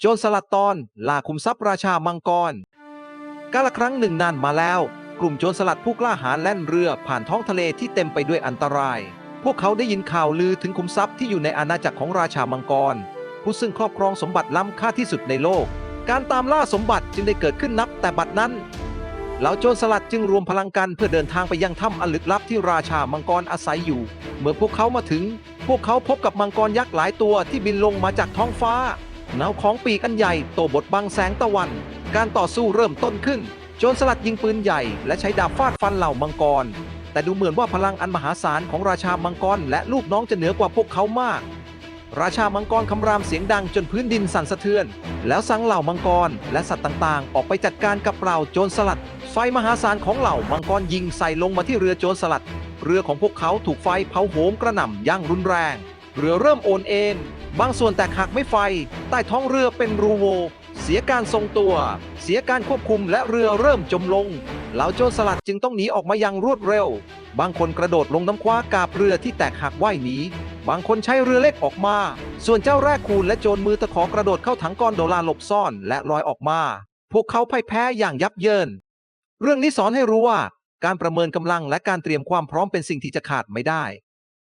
โจรสลัดตอนล่าคุมทรัพย์ราชามังกรกาละครั้งหนึ่งนานมาแล้ว กลุ่มโจรสลัดผู้กล้าหาญแล่นเรือผ่านท้องทะเลที่เต็มไปด้วยอันตราย พวกเขาได้ยินข่าวลือถึงคุมทรัพย์ที่อยู่ในอาณาจักรของราชามังกร ผู้ซึ่งครอบครองสมบัติล้ำค่าที่สุดในโลก การตามล่าสมบัติจึงได้เกิดขึ้นนับแต่บัดนั้นเหล่าโจรสลัดจึงรวมพลังกันเพื่อเดินทางไปยังถ้ำอันลึกลับที่ราชามังกรอาศัยอยู่ เมื่อพวกเขามาถึง พวกเขาพบกับมังกรยักษ์หลายตัวที่บินลงมาจากท้องฟ้า เงาของปีกอันใหญ่โตบดบังแสงตะวัน การต่อสู้เริ่มต้นขึ้น โจรสลัดยิงปืนใหญ่และใช้ดาบฟาดฟันเหล่ามังกร แต่ดูเหมือนว่าพลังอันมหาศาลของราชามังกรและลูกน้องจะเหนือกว่าพวกเขามาก ราชามังกรคำรามเสียงดังจนพื้นดินสั่นสะเทือน แล้วสั่งเหล่ามังกรและสัตว์ต่างๆ ออกไปจัดการกับเหล่าโจรสลัด ไฟมหาศาลของเหล่ามังกรยิงใส่ลงมาที่เรือโจรสลัด เรือของพวกเขาถูกไฟเผาโหมกระหน่ำอย่างรุนแรง เรือเริ่มโอนเอ็นบางส่วนแตกหักไม่ไฟ ใต้ท้องเรือเป็นรูโว เสียการทรงตัว เสียการควบคุมและเรือเริ่มจมลงเหล่าโจรสลัดจึงต้องหนีออกมาอย่างรวดเร็ว บางคนกระโดดลงน้ำคว้ากาบเรือที่แตกหักว่ายหนีบางคนใช้เรือเล็กออกมา ส่วนเจ้าแรกคูณและโจรมือตะขอกระโดดเข้าถังก้อนโดลาหลบซ่อนและลอยออกมา พวกเขาพ่ายแพ้อย่างยับเยิน เรื่องนี้สอนให้รู้ว่า การประเมินกำลังและการเตรียมความพร้อมเป็นสิ่งที่จะขาดไม่ได้